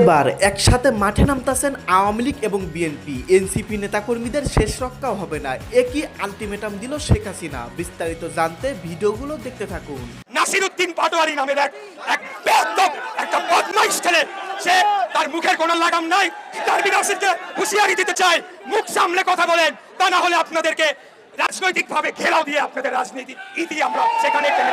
এবার একসাথে মাঠে নামতাছেন আওয়ামী লীগ এবং বিএনপি। এনসিপি নেতাকর্মীদের শেষ রক্ষাও হবে না। একই আলটিমেটাম দিল শেখ হাসিনা। বিস্তারিত জানতে ভিডিওগুলো দেখতে থাকুন। নাসিরুদ্দিন পাটোয়ারি নামের এক এক একটা বদমাইশ ছেলে। সে তার মুখের কোনো লাগাম নাই। তার বিনাশিকে হুঁশিয়ারি দিতে চাই মুখ সামলে কথা বলেন। তা না হলে আপনাদেরকে রাজনৈতিকভাবে ঘেরাও দিয়ে আপনাদের রাজনীতি ইতি আমরা সেখানে টেনে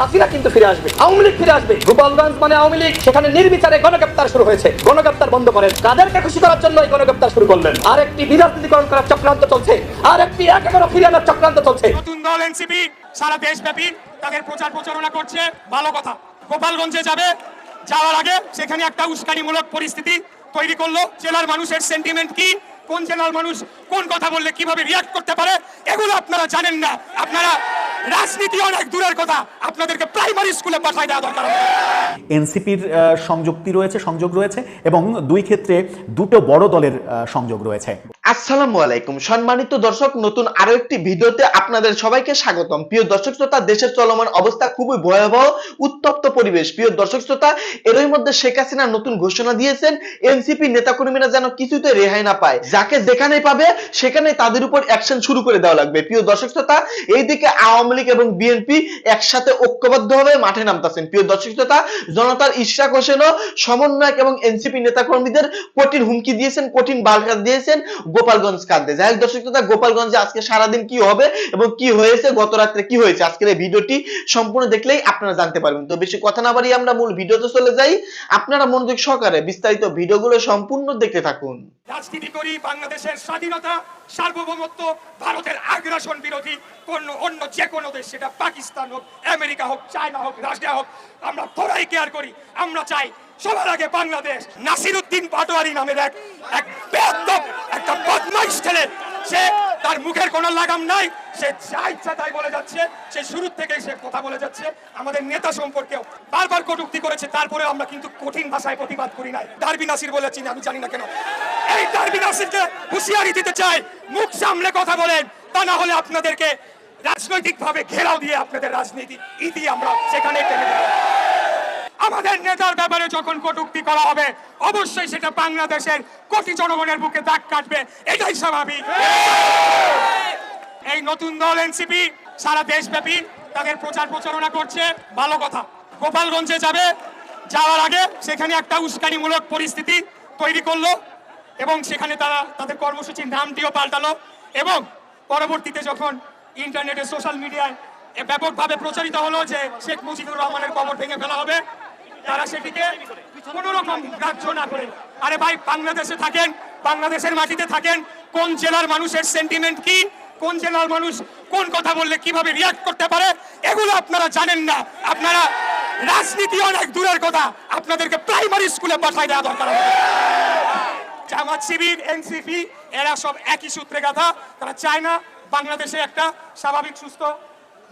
হাসিনা কিন্তু ফিরে আসবে, আওয়ামী ফিরে আসবে। গোপালগঞ্জ মানে আওয়ামী সেখানে নির্বিচারে গণগ্রেপ্তার শুরু হয়েছে। গণগ্রেপ্তার বন্ধ করেন। কাদেরকে খুশি করার জন্য এই গণগ্রেপ্তার শুরু করলেন? আর একটি বিরাজনীতিকরণ করার চক্রান্ত চলছে। আর একটি একেবারে ফিরে আনার চক্রান্ত চলছে। নতুন দল এনসিপি, সারা দেশব্যাপী তাদের প্রচার প্রচারণা করছে। ভালো কথা। গোপালগঞ্জে যাবে, যাওয়ার আগে সেখানে একটা উস্কানিমূলক পরিস্থিতি তৈরি করল। জেলার মানুষের সেন্টিমেন্ট কি? কোন জেলার মানুষ কোন কথা বললে কীভাবে রিয়াক্ট করতে পারে? এগুলো আপনারা জানেন না। আপনারা রাজনীতি অনেক দূরের কথা আপনাদেরকে প্রাইমারি স্কুলে পাঠায় দেওয়া দরকার। এনসিপির সংযুক্তি রয়েছে, সংযোগ রয়েছে, এবং দুই ক্ষেত্রে দুটো বড় দলের সংযোগ রয়েছে। আসসালামু আলাইকুম। সম্মানিত দর্শক, নতুন আরও একটি ভিডিওতে আপনাদের সবাইকে স্বাগতম। প্রিয় দর্শক শ্রোতা, দেশের চলমান অবস্থা খুবই ভয়াবহ, উত্তপ্ত পরিবেশ। প্রিয় দর্শক শ্রোতা, এরই মধ্যে শেখ হাসিনা নতুন ঘোষণা দিয়েছেন, এনসিপি নেতাকর্মীরা যেন কিছুতে রেহাই না পায়। যাকে যেখানে পাবে সেখানে তাদের উপর অ্যাকশন শুরু করে দেওয়া লাগবে। প্রিয় দর্শক শ্রোতা, এইদিকে আওয়ামী লীগ এবং বিএনপি একসাথে ঐক্যবদ্ধভাবে মাঠে নামতেছেন। প্রিয় দর্শক শ্রোতা জনতার ইশরাক হোসেনও সমন্বয়ক এবং এনসিপি নেতাকর্মীদের কঠিন হুমকি দিয়েছেন, কঠিন বার্তা দিয়েছেন গোপালগঞ্জ কান্দে যাই হোক দর্শক শ্রোতা, গোপালগঞ্জে আজকে সারাদিন কি হবে এবং কি হয়েছে, গত রাত্রে কি হয়েছে? আজকের এই ভিডিওটি সম্পূর্ণ দেখলেই আপনারা জানতে পারবেন। তো বেশি কথা না বাড়িয়ে আমরা মূল ভিডিওতে চলে যাই। আপনারা মনোযোগ সহকারে বিস্তারিত ভিডিওগুলো সম্পূর্ণ দেখতে থাকুন। রাজনীতি করি বাংলাদেশের স্বাধীনতা, সার্বভৌমত্ব, ভারতের আগ্রাসন বিরোধী কোন অন্য যে কোনো দেশ, সেটা পাকিস্তান হোক, আমেরিকা হোক, চায়না হোক, রাশিয়া হোক, আমরা তোরাই কেয়ার করি। আমরা চাই সবার আগে বাংলাদেশ নাসিরুদ্দিন পাটোয়ারি নামের এক এক একটা বদমাইশ ছেলে। সে তার মুখের কোনো লাগাম নাই। সে যা ইচ্ছা তাই বলে যাচ্ছে। সে শুরু থেকে সে কথা বলে যাচ্ছে। আমাদের নেতা সম্পর্কেও বারবার কটুক্তি করেছে। তারপরে আমরা কিন্তু কঠিন ভাষায় প্রতিবাদ করি নাই। নাসির বলেছি আমি জানি না কেন। এই নাসিরকে হুঁশিয়ারি দিতে চাই। মুখ সামলে কথা বলেন। তা না হলে আপনাদেরকে রাজনৈতিকভাবে ঘেরাও দিয়ে আপনাদের রাজনীতি ইতি আমরা সেখানে টেনে দেবো। আমাদের নেতার ব্যাপারে যখন কটুক্তি করা হবে, অবশ্যই সেটা বাংলাদেশের কোটি জনগণের বুকে দাগ কাটবে। এটাই স্বাভাবিক। এই নতুন দল এনসিপি সারা দেশব্যাপী তাদের প্রচার প্রচারণা করছে। ভালো কথা। গোপালগঞ্জে যাবে, যাওয়ার আগে সেখানে একটা উস্কানিমূলক পরিস্থিতি তৈরি করল এবং সেখানে তারা তাদের কর্মসূচির নামটিও পাল্টালো এবং পরবর্তীতে যখন ইন্টারনেটে, সোশ্যাল মিডিয়ায় ব্যাপকভাবে প্রচারিত হলো যে শেখ মুজিবুর রহমানের কবর ভেঙে ফেলা হবে তারা সেটিকে কোনো রকম গ্রাহ্য না করে আরে ভাই, বাংলাদেশে থাকেন, বাংলাদেশের মাটিতে থাকেন, কোন জেলার মানুষের সেন্টিমেন্ট কি? কোন জেলার মানুষ কোন কথা বললে কীভাবে রিয়াক্ট করতে পারে? এগুলো আপনারা জানেন না। আপনারা রাজনীতি অনেক দূরের কথা। আপনাদেরকে প্রাইমারি স্কুলে পাঠায় দেওয়া দরকার। জামাত শিবির, এনসিপি, এরা সব একই সূত্রে গাথা। তারা চায় না বাংলাদেশে একটা স্বাভাবিক, সুস্থ,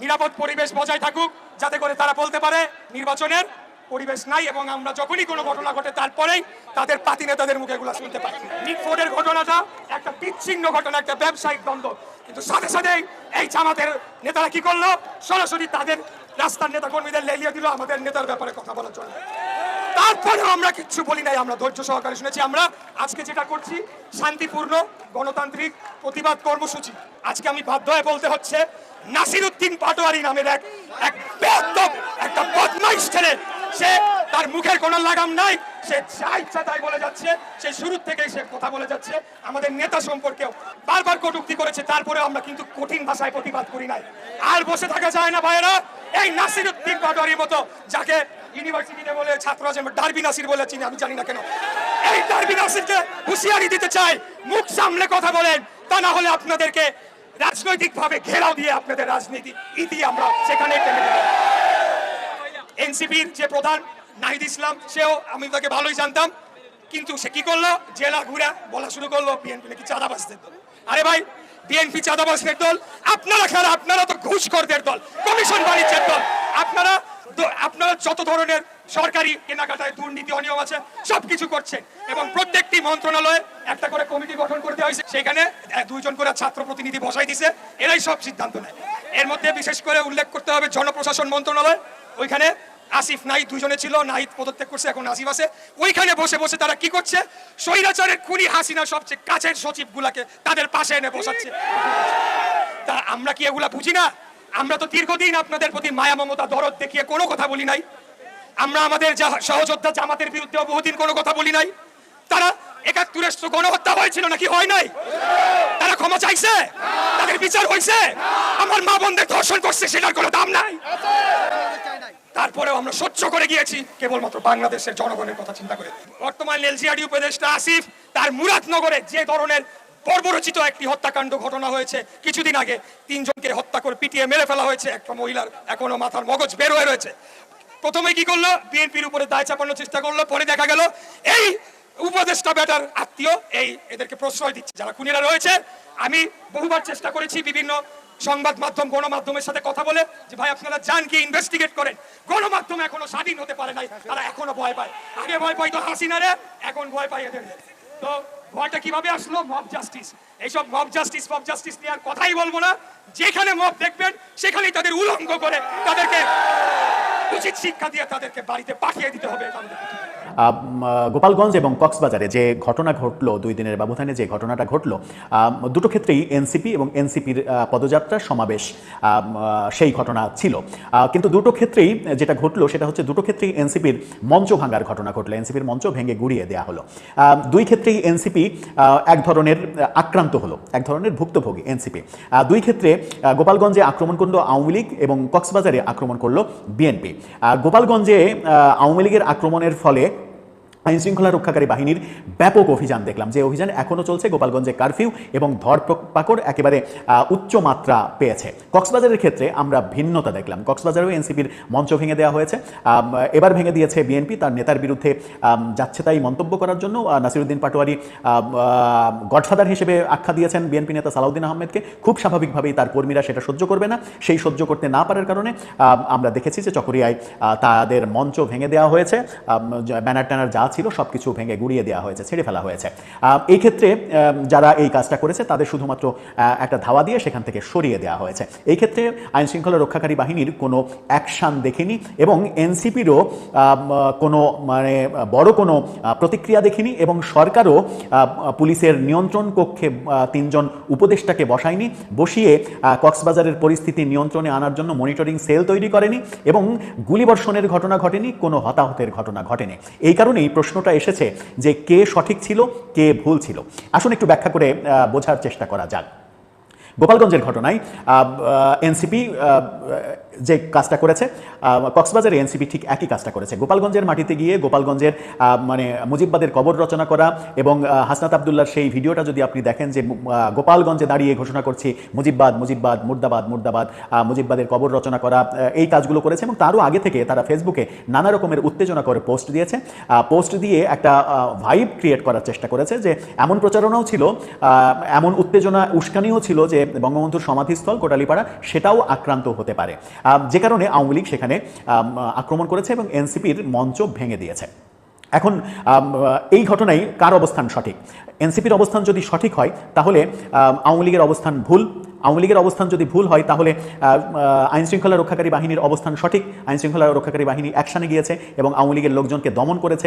নিরাপদ পরিবেশ বজায় থাকুক, যাতে করে তারা বলতে পারে নির্বাচনের পরিবেশ নাই এবং আমরা যখনই কোনো ঘটনা ঘটে তারপরেই তাদের পাতি নেতাদের মুখে এগুলো শুনতে পাই। নিক ফোর্ডের ঘটনাটা একটা বিচ্ছিন্ন ঘটনা, একটা ব্যবসায়িক দ্বন্দ্ব। কিন্তু সাথে সাথেই এই জামাতের নেতারা কি করল? সরাসরি তাদের রাস্তার নেতা কর্মীদের লেলিয়ে দিল, আমাদের নেতার ব্যাপারে কথা বলার জন্য। তারপরেও আমরা কিচ্ছু বলি নাই, আমরা ধৈর্য সহকারে শুনেছি। আমরা আজকে যেটা করছি, শান্তিপূর্ণ গণতান্ত্রিক প্রতিবাদ কর্মসূচি। আজকে আমি বাধ্য হয়ে বলতে হচ্ছে, নাসিরুদ্দিন পাটোয়ারি নামের এক এক একটা বদমাইশ ছেলে সে তার মুখের কোনো লাগাম নাই। সে যা ইচ্ছা তাই বলে যাচ্ছে, সে শুরু থেকে সে কথা বলে যাচ্ছে। আমাদের নেতা সম্পর্কেও বারবার কটুক্তি করেছে তারপরে আমরা কিন্তু কঠিন ভাষায় প্রতিবাদ করি নাই। আর বসে থাকা যায় না ভাইয়েরা, এই নাসিরুদ্দিন পাটোয়ারির মতো, যাকে ইউনিভার্সিটিতে বলে ছাত্র আছে, ডারবি নাসির বলে চিনি, আমি জানি না কেন। এই ডারবি নাসিরকে হুঁশিয়ারি দিতে চাই, মুখ সামলে কথা বলেন, তা না হলে আপনাদেরকে রাজনৈতিকভাবে ঘেরাও দিয়ে আপনাদের রাজনীতি ইতি আমরা সেখানে টেনে দেবো এনসিপির যে প্রধান নাহিদ ইসলাম, সেও আমি তাকে ভালোই জানতাম। কিন্তু সে কি করল? জেলা ঘুরে বলা শুরু করল, বিএনপি নাকি চাঁদাবাজদের দল। আরে ভাই, বিএনপি চাঁদাবাজদের দল, আপনারা খেলা আপনারা তো ঘুষখোরদের দল, কমিশন বাণিজ্যের দল। আপনারা আপনারা যত ধরনের সরকারি কেনাকাটায় দুর্নীতি, অনিয়ম আছে, সবকিছু করছেন। এবং প্রত্যেকটি মন্ত্রণালয়ে একটা করে কমিটি গঠন করতে হয়েছে। সেখানে দুইজন করে ছাত্র প্রতিনিধি বসাই দিছে। এরাই সব সিদ্ধান্ত নেয়। এর মধ্যে বিশেষ করে উল্লেখ করতে হবে জনপ্রশাসন মন্ত্রণালয়। ওইখানে আসিফ নাহিদ দুজনে ছিল, নাহিদ পদত্যাগ করছে, এখন আসিফ আছে। ওইখানে বসে বসে তারা কি করছে? স্বৈরাচারের খুনি হাসিনা সবচেয়ে কাছের সচিব গুলাকে তাদের পাশে এনে বসাচ্ছে। তা আমরা কি এগুলা বুঝি না? আমরা তো দীর্ঘদিন আপনাদের প্রতি মায়া, মমতা, দরদ দেখিয়ে কোনো কথা বলি নাই। আমরা আমাদের সহযোদ্ধা জামাতের বিরুদ্ধে বহুদিন কোনো কথা বলি নাই। তারা একাত্তরের গণহত্যা হয়েছিল নাকি হয় নাই? তারা ক্ষমা চাইছে? তাদের বিচার হয়েছে? আমার মা বোনদের ধর্ষণ করছে, সেটার কোনো দাম নাই। তারপরেও আমরা সহ্য করে গিয়েছি। কেবলমাত্র বাংলাদেশের জনগণের কথা চিন্তা করে। বর্তমান এলজিআরডি উপদেষ্টা আসিফ তার মুরাদনগরে যে ধরনের বর্বরচিত একটি হত্যাকাণ্ড ঘটনা হয়েছে, কিছুদিন আগে তিনজনকে হত্যা করে পিটিয়ে মেরে ফেলা হয়েছে। একটা মহিলার এখনও মাথার মগজ বের হয়ে রয়েছে। প্রথমে কি করল? বিএনপির উপরে দায় চাপানোর চেষ্টা করল, পরে দেখা গেল এই উপদেষ্টা বেটার আত্মীয়, এই এদেরকে প্রশ্রয় দিচ্ছে, যারা খুনিরা রয়েছে। আমি বহুবার চেষ্টা করেছি বিভিন্ন সংবাদ মাধ্যম, গণমাধ্যমের সাথে কথা বলে যে, ভাই, আপনারা যান কি ইনভেস্টিগেট করেন। গণমাধ্যম এখনও স্বাধীন হতে পারে নাই। তারা এখনও ভয় পায়। আগে ভয় পাইতো হাসিনারে এখন ভয় পাই এদের তো ভয়টা কীভাবে আসলো? মব জাস্টিস এইসব মব জাস্টিস মব জাস্টিস নিয়ে আর কথাই বলব না। যেখানে মব দেখবেন, সেখানেই তাদের উলঙ্গ করে তাদেরকে উচিত শিক্ষা দিয়ে তাদেরকে বাড়িতে পাঠিয়ে দিতে হবে। গোপালগঞ্জ এবং কক্সবাজারে যে ঘটনা ঘটলো, দুই দিনের ব্যবধানে যে ঘটনাটা ঘটলো দুটো ক্ষেত্রেই এনসিপি এবং এনসিপির পদযাত্রা সমাবেশ সেই ঘটনা ছিল। কিন্তু দুটো ক্ষেত্রেই যেটা ঘটলো, সেটা হচ্ছে দুটো ক্ষেত্রেই এনসিপির মঞ্চ ভাঙার ঘটনা ঘটলো। এনসিপির মঞ্চ ভেঙে গুড়িয়ে দেওয়া হলো। দুই ক্ষেত্রেই এনসিপি এক ধরনের আক্রান্ত হলো, এক ধরনের ভুক্তভোগী এনসিপি। দুই ক্ষেত্রে গোপালগঞ্জে আক্রমণ করল আওয়ামী লীগ এবং কক্সবাজারে আক্রমণ করল বিএনপি। গোপালগঞ্জে আওয়ামী লীগের আক্রমণের ফলে আইন শৃঙ্খলা রক্ষাকারী বাহিনীর ব্যাপক অভিযান দেখলাম। যে অভিযান এখনও চলছে গোপালগঞ্জে কারফিউ এবং ধর ধরপাকড় একেবারে উচ্চ মাত্রা পেয়েছে। কক্সবাজারের ক্ষেত্রে আমরা ভিন্নতা দেখলাম। কক্সবাজারেও এনসিপির মঞ্চ ভেঙে দেওয়া হয়েছে। এবার ভেঙে দিয়েছে বিএনপি, তার নেতার বিরুদ্ধে যাচ্ছে তাই মন্তব্য করার জন্য নাসিরুদ্দিন পাটোয়ারি গডফাদার হিসেবে আখ্যা দিয়েছেন বিএনপি নেতা সালাউদ্দিন আহমেদকে। খুব স্বাভাবিকভাবেই তার কর্মীরা সেটা সহ্য করবে না। সেই সহ্য করতে না পারার কারণে আমরা দেখেছি যে চকরিয়ায় তাদের মঞ্চ ভেঙে দেওয়া হয়েছে। ব্যানার ট্যানার যা ছিল সব কিছু ভেঙে গুড়িয়ে দেওয়া হয়েছে, ছেড়ে ফেলা হয়েছে। এই ক্ষেত্রে যারা এই কাজটা করেছে, তাদের শুধুমাত্র একটা ধাওয়া দিয়ে সেখান থেকে সরিয়ে দেওয়া হয়েছে। এই ক্ষেত্রে আইন শৃঙ্খলা রক্ষাকারী বাহিনীর কোনো অ্যাকশান দেখিনি এবং এনসিপিরও কোনো মানে বড় কোনো প্রতিক্রিয়া দেখিনি এবং সরকারও পুলিশের নিয়ন্ত্রণ কক্ষে তিনজন উপদেষ্টাকে বসায়নি, বসিয়ে কক্সবাজারের পরিস্থিতি নিয়ন্ত্রণে আনার জন্য মনিটরিং সেল তৈরি করেনি এবং গুলিবর্ষণের ঘটনা ঘটেনি, কোনো হতাহতের ঘটনা ঘটেনি। এই কারণেই প্রশ্নটা এসেছে যে কে সঠিক ছিল, কে ভুল ছিল। আসুন একটু ব্যাখ্যা করে বোঝার চেষ্টা করা যাক। গোপালগঞ্জের ঘটনায় এনসিপি যে কাজটা করেছে কক্সবাজারে এনসিপি ঠিক একই কাজটা করেছে। গোপালগঞ্জের মাটিতে গিয়ে গোপালগঞ্জের মানে মুজিববাদের কবর রচনা করা এবং হাসনাত আবদুল্লার সেই ভিডিওটা যদি আপনি দেখেন যে গোপালগঞ্জে দাঁড়িয়ে ঘোষণা করছি, মুজিববাদ মুজিববাদ, মুর্দাবাদ মুর্দাবাদ মুজিববাদের কবর রচনা করা এই কাজগুলো করেছে এবং তারও আগে থেকে তারা ফেসবুকে নানা রকমের উত্তেজনা করে পোস্ট দিয়েছে। পোস্ট দিয়ে একটা ভাইব ক্রিয়েট করার চেষ্টা করেছে যে, এমন প্রচারণাও ছিল এমন উত্তেজনা, উস্কানিও ছিল যে বঙ্গবন্ধুর সমাধিস্থল কোটালিপাড়া, সেটাও আক্রান্ত হতে পারে। যে কারণে আওয়ামী লীগ সেখানে আক্রমণ করেছে এবং এনসিপির মঞ্চ ভেঙে দিয়েছে। এখন এই ঘটনায় কার অবস্থান সঠিক? এনসিপির অবস্থান যদি সঠিক হয়, তাহলে আওয়ামী লীগের অবস্থান ভুল। আওয়ামী লীগের অবস্থান যদি ভুল হয় তাহলে আইন শৃঙ্খলা রক্ষাকারী বাহিনীর অবস্থান সঠিক। আইন শৃঙ্খলা রক্ষাকারী বাহিনী অ্যাকশনে গিয়েছে এবং আওয়ামী লীগের লোকজনকে দমন করেছে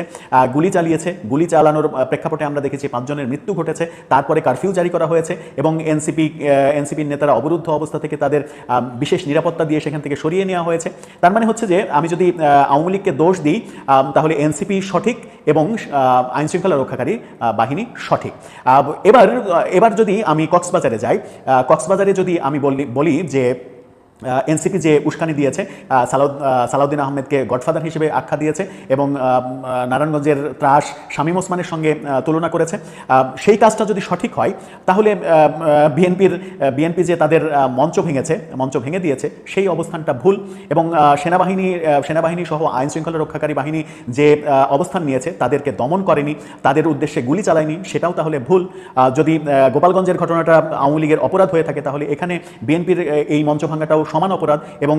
গুলি চালিয়েছে। গুলি চালানোর প্রেক্ষাপটে আমরা দেখেছি পাঁচজনের মৃত্যু ঘটেছে। তারপরে কারফিউ জারি করা হয়েছে এবং এনসিপি এনসিপির নেতারা অবরুদ্ধ অবস্থা থেকে তাদের বিশেষ নিরাপত্তা দিয়ে সেখান থেকে সরিয়ে নেওয়া হয়েছে। তার মানে হচ্ছে যে আমি যদি আওয়ামী লীগকে দোষ দিই তাহলে এনসিপি সঠিক এবং আহ, আইন শৃঙ্খলা রক্ষাকারী বাহিনী সঠিক। এবার এবার যদি আমি কক্সবাজারে যাই আহ, কক্সবাজারে যদি আমি বলি যে এনসিপি যে উস্কানি দিয়েছে সালাউদ সালাউদ্দিন আহমেদকে গডফাদার হিসেবে আখ্যা দিয়েছে এবং নারায়ণগঞ্জের ত্রাস শামীম ওসমানের সঙ্গে তুলনা করেছে। সেই কাজটা যদি সঠিক হয়, তাহলে বিএনপির বিএনপি যে তাদের মঞ্চ ভেঙেছে, মঞ্চ ভেঙে দিয়েছে, সেই অবস্থানটা ভুল এবং সেনাবাহিনী সেনাবাহিনী সহ আইন শৃঙ্খলা রক্ষাকারী বাহিনী যে অবস্থান নিয়েছে, তাদেরকে দমন করেনি, তাদের উদ্দেশ্যে গুলি চালায়নি, সেটাও তাহলে ভুল। যদি গোপালগঞ্জের ঘটনাটা আওয়ামী লীগের অপরাধ হয়ে থাকে, তাহলে এখানে বিএনপির এই মঞ্চ ভাঙাটাও সমান অপরাধ এবং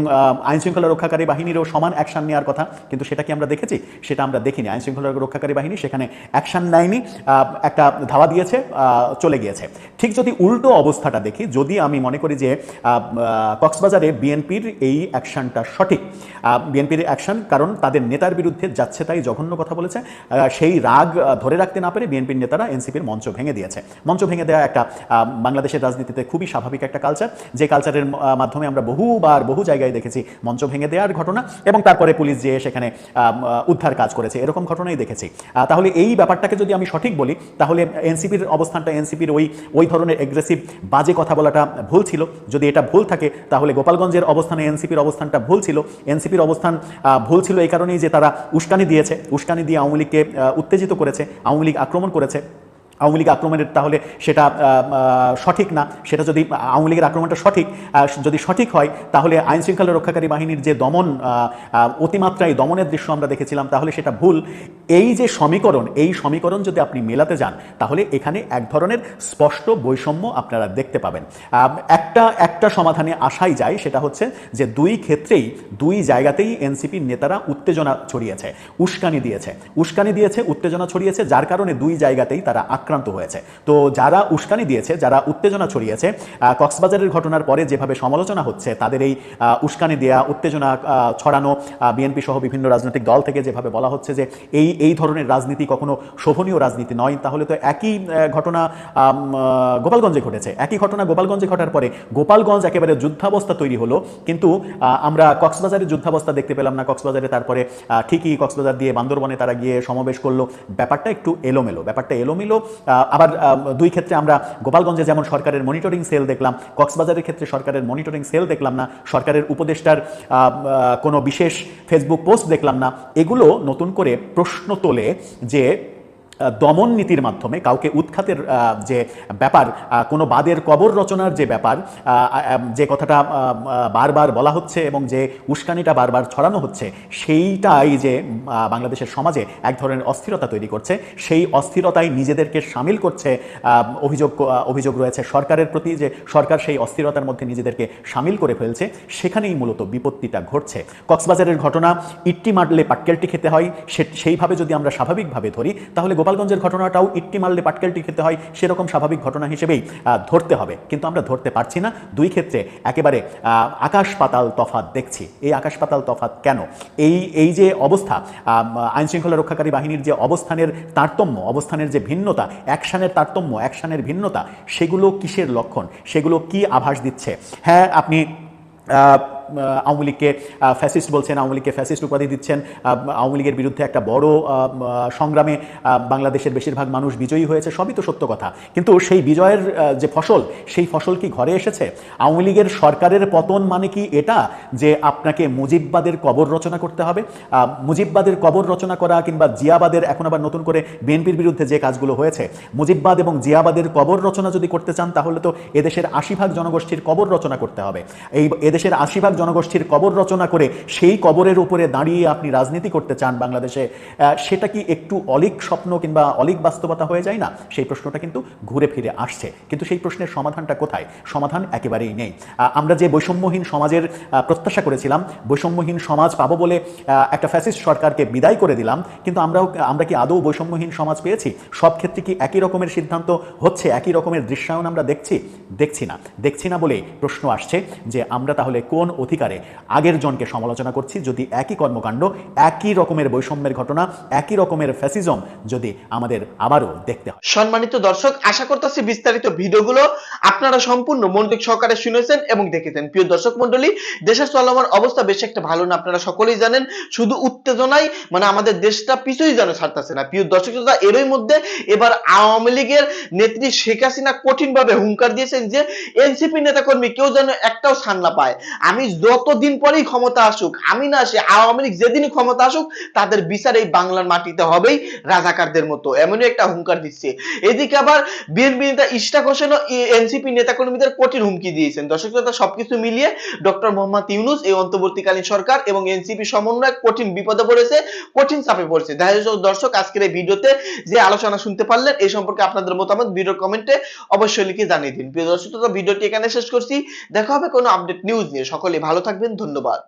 আইন শৃঙ্খলা রক্ষাকারী বাহিনীরও সমান অ্যাকশন নেওয়ার কথা, কিন্তু সেটা কি আমরা দেখেছি? সেটা আমরা দেখিনি। আইন শৃঙ্খলা রক্ষাকারী বাহিনী সেখানে অ্যাকশন নেয়নি একটা ধাওয়া দিয়েছে চলে গিয়েছে। ঠিক যদি উল্টো অবস্থাটা দেখি, যদি আমি মনে করি যে কক্সবাজারে বিএনপির এই অ্যাকশনটা সঠিক বিএনপির অ্যাকশন কারণ তাদের নেতার বিরুদ্ধে যাচ্ছে তাই জঘন্য কথা বলেছে সেই রাগ ধরে রাখতে না পেরে বিএনপির নেতারা এনসিপির মঞ্চ ভেঙে দিয়েছে। মঞ্চ ভেঙে দেওয়া একটা বাংলাদেশের রাজনীতিতে খুবই স্বাভাবিক একটা কালচার যে কালচারের মাধ্যমে আমরা বহুবার, বহু জায়গায় দেখেছি। মঞ্চ ভেঙে দেওয়ার ঘটনা এবং তারপরে পুলিশ যেয়ে সেখানে উদ্ধার কাজ করেছে। এরকম ঘটনাই দেখেছি। তাহলে এই ব্যাপারটাকে যদি আমি সঠিক বলি, তাহলে এনসিপির অবস্থানটা, এনসিপির ওই ওই ধরনের এগ্রেসিভ বাজে কথা বলাটা ভুল ছিল। যদি এটা ভুল থাকে, তাহলে গোপালগঞ্জের অবস্থানে এনসিপির অবস্থানটা ভুল ছিল। এনসিপির অবস্থান ভুল ছিল এই কারণেই যে তারা উস্কানি দিয়েছে। উস্কানি দিয়ে আওয়ামী লীগকে উত্তেজিত করেছে, আওয়ামী লীগ আক্রমণ করেছে। আওয়ামী লীগ আক্রমণের, তাহলে সেটা সঠিক না। সেটা যদি আওয়ামী লীগের আক্রমণটা সঠিক যদি সঠিক হয়, তাহলে আইন শৃঙ্খলা রক্ষাকারী বাহিনীর যে দমন অতিমাত্রায় দমনের দৃশ্য আমরা দেখেছিলাম, তাহলে সেটা ভুল। এই যে সমীকরণ, এই সমীকরণ যদি আপনি মেলাতে যান, তাহলে এখানে এক ধরনের স্পষ্ট বৈষম্য আপনারা দেখতে পাবেন। একটা একটা সমাধানে আসাই যায়, সেটা হচ্ছে যে দুই ক্ষেত্রেই, দুই জায়গাতেই এনসিপির নেতারা উত্তেজনা ছড়িয়েছে, উস্কানি দিয়েছে। উস্কানি দিয়েছে, উত্তেজনা ছড়িয়েছে, যার কারণে দুই জায়গাতেই তারা আক্রান্ত হয়েছে। তো যারা উস্কানি দিয়েছে, যারা উত্তেজনা ছড়িয়েছে কক্সবাজারের ঘটনার পরে যেভাবে সমালোচনা হচ্ছে, তাদের এই উস্কানি দেয়া, উত্তেজনা ছড়ানো বিএনপি সহ বিভিন্ন রাজনৈতিক দল থেকে যেভাবে বলা হচ্ছে যে এই এই ধরনের রাজনীতি কখনো শোভনীয় রাজনীতি নয়, তাহলে তো একই ঘটনা গোপালগঞ্জে ঘটেছে। একই ঘটনা গোপালগঞ্জে ঘটার পরে গোপালগঞ্জ একেবারে যুদ্ধাবস্থা তৈরি হলো, কিন্তু আমরা কক্সবাজারে যুদ্ধাবস্থা দেখতে পেলাম না, কক্সবাজারে তারপরে ঠিকই কক্সবাজার দিয়ে বান্দরবনে তারা গিয়ে সমাবেশ করল। ব্যাপারটা একটু এলোমেলো, ব্যাপারটা এলোমেলো আবার দুই ক্ষেত্রে আমরা গোপালগঞ্জে যেমন সরকারের মনিটরিং সেল দেখলাম, কক্সবাজারের ক্ষেত্রে সরকারের মনিটরিং সেল দেখলাম না, সরকারের উপদেষ্টার কোনো বিশেষ ফেসবুক পোস্ট দেখলাম না, এগুলো নতুন করে প্রশ্ন তোলে যে দমন নীতির মাধ্যমে কাউকে উৎখাতের যে ব্যাপার কোনো বাদের কবর রচনার যে ব্যাপার যে কথাটা বারবার বলা হচ্ছে এবং যে উস্কানিটা বারবার ছড়ানো হচ্ছে, সেইটাই যে বাংলাদেশের সমাজে এক ধরনের অস্থিরতা তৈরি করছে। সেই অস্থিরতায় নিজেদেরকে সামিল করছে অভিযোগ অভিযোগ রয়েছে সরকারের প্রতি যে সরকার সেই অস্থিরতার মধ্যে নিজেদেরকে সামিল করে ফেলছে। সেখানেই মূলত বিপত্তিটা ঘটছে। কক্সবাজারের ঘটনা, ইট্টি মারলে পাটকেলটি খেতে হয় সেইভাবে যদি আমরা স্বাভাবিকভাবে ধরি, তাহলে গোপালগঞ্জের ঘটনাটাও ইট্টি মারলে পাটকেলটি খেতে হয়, সেরকম স্বাভাবিক ঘটনা হিসেবেই ধরতে হবে। কিন্তু আমরা ধরতে পারছি না। দুই ক্ষেত্রে একেবারে আকাশ পাতাল তফাত দেখছি। এই আকাশ পাতাল তফাত কেন? এই এই যে অবস্থা আইনশৃঙ্খলা রক্ষাকারী বাহিনীর যে অবস্থানের তারতম্য, অবস্থানের যে ভিন্নতা অ্যাকশনের তারতম্য অ্যাকশনের ভিন্নতা, সেগুলো কিসের লক্ষণ? সেগুলো কি আভাস দিচ্ছে? হ্যাঁ আপনি আওয়ামী লীগকে ফ্যাসিস্ট বলছেন, আওয়ামী লীগকে ফ্যাসিস্ট উপাধি দিচ্ছেন। আওয়ামী লীগের বিরুদ্ধে একটা বড় সংগ্রামে বাংলাদেশের বেশিরভাগ মানুষ বিজয়ী হয়েছে, সবই তো সত্য কথা। কিন্তু সেই বিজয়ের যে ফসল, সেই ফসল কি ঘরে এসেছে? আওয়ামী লীগের সরকারের পতন মানে কি এটা? যে আপনাকে মুজিববাদের কবর রচনা করতে হবে মুজিববাদের কবর রচনা করা কিংবা জিয়াবাদের এখন আবার নতুন করে বিএনপির বিরুদ্ধে যে কাজগুলো হয়েছে, মুজিববাদ এবং জিয়াবাদের কবর রচনা যদি করতে চান, তাহলে তো এদেশের আশি ভাগ জনগোষ্ঠীর কবর রচনা করতে হবে। এই এদেশের আশি ভাগ জনগোষ্ঠীর কবর রচনা করে সেই কবরের উপরে দাঁড়িয়ে আপনি রাজনীতি করতে চান বাংলাদেশে সেটা কি একটু অলিক স্বপ্ন কিংবা অলিক বাস্তবতা হয়ে যায় না? সেই প্রশ্নটা কিন্তু ঘুরে ফিরে আসছে। কিন্তু সেই প্রশ্নের সমাধানটা কোথায়? সমাধান একেবারেই নেই। আমরা যে বৈষম্যহীন সমাজের প্রত্যাশা করেছিলাম, বৈষম্যহীন সমাজ পাবো বলে একটা ফ্যাসিস্ট সরকারকে বিদায় করে দিলাম, কিন্তু আমরাও, আমরা কি আদৌ বৈষম্যহীন সমাজ পেয়েছি? সব ক্ষেত্রে কি একই রকমের সিদ্ধান্ত হচ্ছে? একই রকমের দৃশ্যায়ন আমরা দেখছি? দেখছি না। দেখছি না বলে প্রশ্ন আসছে যে আমরা তাহলে কোন অধিকারে। আগের জনকে সমালোচনা করছি, যদি একই কর্মকাণ্ড, একই রকমের বৈষম্যের ঘটনা, একই রকমের ফ্যাসিজম যদি আমাদের আবারও দেখতে হয়। সম্মানিত দর্শক, আশা করতেছি বিস্তারিত ভিডিওগুলো আপনারা সম্পূর্ণ মনোযোগ সহকারে শুনেছেন এবং দেখেছেন। প্রিয় দর্শক মন্ডলী দেশের চলমান অবস্থা বেশ একটা ভালো না, আপনারা সকলেই জানেন, শুধু উত্তেজনাই মানে আমাদের দেশটা পিছুই যেন ছাড়তেছে না। প্রিয় দর্শক শ্রোতা, এরই মধ্যে এবার আওয়ামী লীগের নেত্রী শেখ হাসিনা কঠিন ভাবে হুঙ্কার দিয়েছেন যে এনসিপি নেতাকর্মী কেউ যেন একটাও ছাড় না পায়। আমি যতদিন পরেই ক্ষমতা আসুক, আমি না আসে আওয়ামী লীগ যেদিনই ক্ষমতা আসুক, তাদের বিচার এই বাংলার মাটিতে হবেই রাজাকারদের মতো। এমনই একটা হুঙ্কার দিচ্ছে। এদিকে আবার বিএনপি নেতা ইশতাক হোসেন ও এনসিপি নেতাকর্মীদের কঠিন হুমকি দিয়েছেন। দর্শক শ্রোতা, সবকিছু মিলিয়ে ডক্টর মোহাম্মদ ইউনুস এই অন্তর্বর্তীকালীন সরকার এবং এনসিপি সমন্বয় কঠিন বিপদে পড়েছে, কঠিন চাপে পড়েছে। দেখা যাচ্ছে দর্শক আজকের এই ভিডিওতে যে আলোচনা শুনতে পারলেন, এই সম্পর্কে আপনাদের মতামত ভিডিওর কমেন্টে অবশ্যই লিখে জানিয়ে দিন। প্রিয় দর্শক ভিডিওটি এখানে শেষ করছি। দেখা হবে কোনো আপডেট নিউজ নিয়ে। সকলে ভালো থাকবেন ধন্যবাদ।